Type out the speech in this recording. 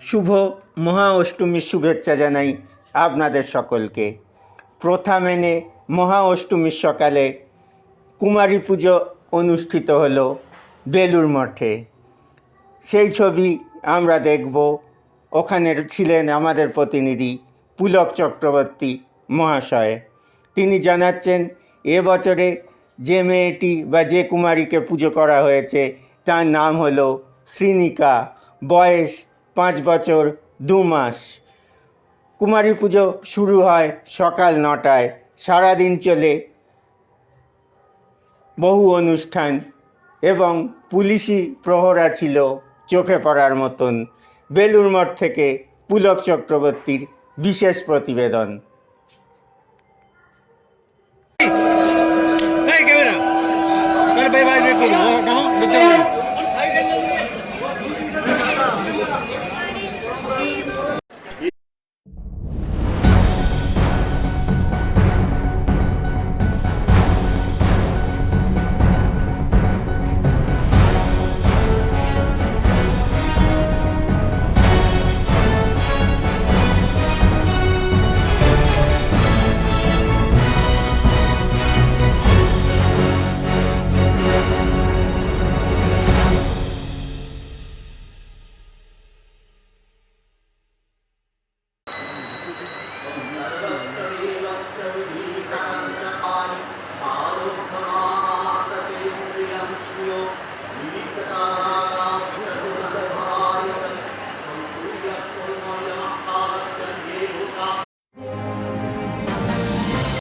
শুভ মহা অষ্টমীর শুভেচ্ছা জানাই আপনাদের সকলকে। প্রথা মেনে মহা অষ্টমীর সকালে কুমারী পুজো অনুষ্ঠিত হলো বেলুর মঠে। সেই ছবি আমরা দেখব। ওখানে ছিলেন আমাদের প্রতিনিধি পুলক চক্রবর্তী মহাশয়। তিনি জানাচ্ছেন এবছরে যে মেয়েটি বা যে কুমারীকে পুজো করা হয়েছে, তার নাম হলো শ্রীনিকা। বয়স পাঁচ বছর, দু মাস। কুমারী পুজো শুরু হয় সকাল নটায়। সারাদিন চলে বহু অনুষ্ঠান এবং পুলিশি প্রহরা ছিল চোখে পড়ার মতন। বেলুর মঠ থেকে পুলক চক্রবর্তীর বিশেষ প্রতিবেদন।